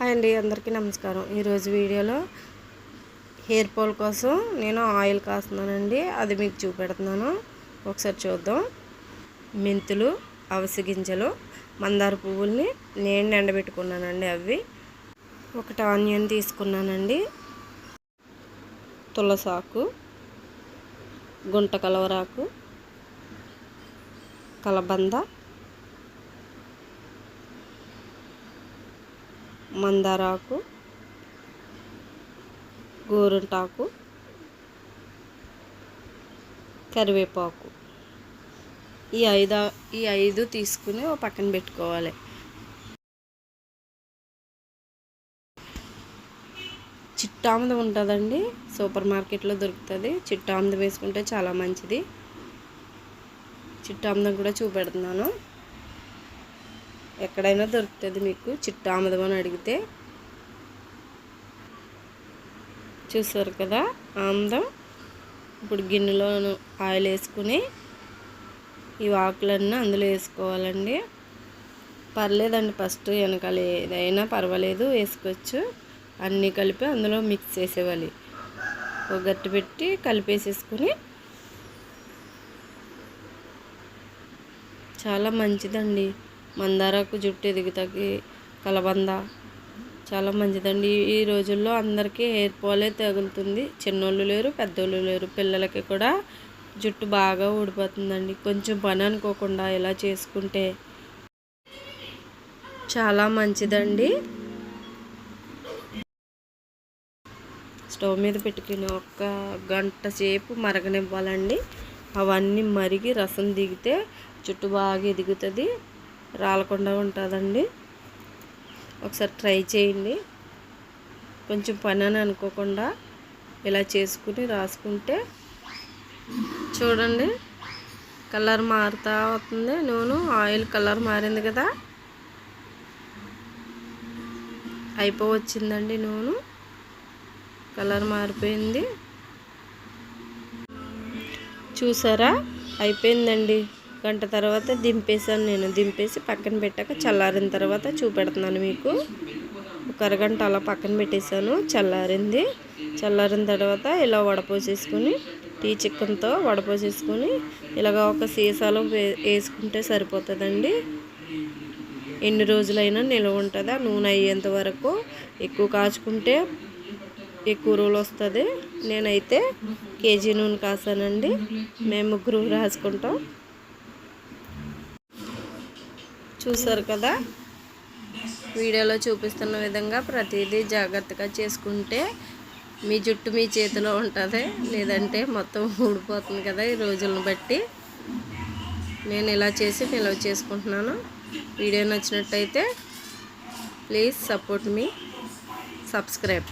Hi అండి అందరికీ నమస్కారం. ఈరోజు వీడియోలో హెయిర్ ఫాల్ కోసం నేను ఆయిల్ కాస్తున్నానండి. అది మీకు చూపెడుతున్నాను. ఒకసారి చూద్దాం. మెంతులు అవిసె గింజలు మందార పువ్వుల్ని నేను ఎండబెట్టుకున్నానండి అవి. ఒకటి ఆనియన్ తీసుకున్నానండి. తులసాకు గుంట కలవరాకు కలబంద మందారాకు గోరుంటాకు కరివేపాకు. ఈ ఐదు ఈ ఐదు తీసుకుని ఒక పక్కన పెట్టుకోవాలి. చిట్టామదం ఉంటుందండి. సూపర్ మార్కెట్లో దొరుకుతుంది. చిట్టామదం వేసుకుంటే చాలా మంచిది. చిట్టామదం కూడా చూపెడుతున్నాను. ఎక్కడైనా దొరుకుతుంది మీకు. చిట్టా ఆమదం అని అడిగితే. చూసారు కదా ఆముదం? ఇప్పుడు గిన్నెలో ఆయిల్ వేసుకుని ఈ ఆకులన్నీ అందులో వేసుకోవాలండి. పర్లేదండి ఫస్ట్ వెనకాల ఏదైనా పర్వాలేదు వేసుకోవచ్చు. అన్నీ కలిపి అందులో మిక్స్ చేసేవాలి ఒక గట్టి పెట్టి కలిపేసేసుకుని. చాలా మంచిదండి. మందారకు జుట్టు ఎదుగుతాకి కలబంద చాలా మంచిదండి. ఈ రోజుల్లో అందరికీ హెయిర్ ఫాలే తగులుతుంది. చిన్నోళ్ళు లేరు పెద్దోళ్ళు లేరు. పిల్లలకి కూడా జుట్టు బాగా ఊడిపోతుందండి. కొంచెం పని అనుకోకుండా ఇలా చేసుకుంటే చాలా మంచిదండి. స్టవ్ మీద పెట్టుకుని ఒక గంట సేపు మరగనివ్వాలండి. అవన్నీ మరిగి రసం దిగితే జుట్టు బాగా ఎదుగుతుంది. రాలకుండా ఉంటుందండి. ఒకసారి ట్రై చేయండి. కొంచెం పని అని అనుకోకుండా ఇలా చేసుకుని రాసుకుంటే చూడండి కలర్ మారుతూ వస్తుంది. నూనె ఆయిల్ కలర్ మారింది కదా. అయిపోవచ్చిందండి నూనె. కలర్ మారిపోయింది. చూసారా? అయిపోయిందండి. గంట తర్వాత దింపేసాను నేను. దింపేసి పక్కన పెట్టాక చల్లారిన తర్వాత చూపెడుతున్నాను మీకు. ఒక అరగంట అలా పక్కన పెట్టేశాను. చల్లారింది. చల్లారిన తర్వాత ఇలా వడపోసేసుకుని టీ చికెన్తో వడపోసేసుకుని ఇలాగ ఒక సీసాలో వేసుకుంటే సరిపోతుందండి. ఎన్ని రోజులైనా నిల్వ ఉంటుంది. ఆ నూనె అయ్యేంత వరకు ఎక్కువ కాచుకుంటే ఎక్కువ రోజులు వస్తుంది. నేనైతే కేజీ నూనె కాసానండి. మేము ముగ్గురు రాసుకుంటాం. చూసారు కదా? వీడియోలో చూపిస్తున్న విధంగా ప్రతిదీ జాగ్రత్తగా చేసుకుంటే మీ జుట్టు మీ చేతిలో ఉంటుంది. లేదంటే మొత్తం ఊడిపోతుంది కదా ఈ రోజులను బట్టి. నేను ఇలా చేసి నిల్వ చేసుకుంటున్నాను. వీడియో నచ్చినట్టయితే ప్లీజ్ సపోర్ట్ మీ. సబ్స్క్రైబ్.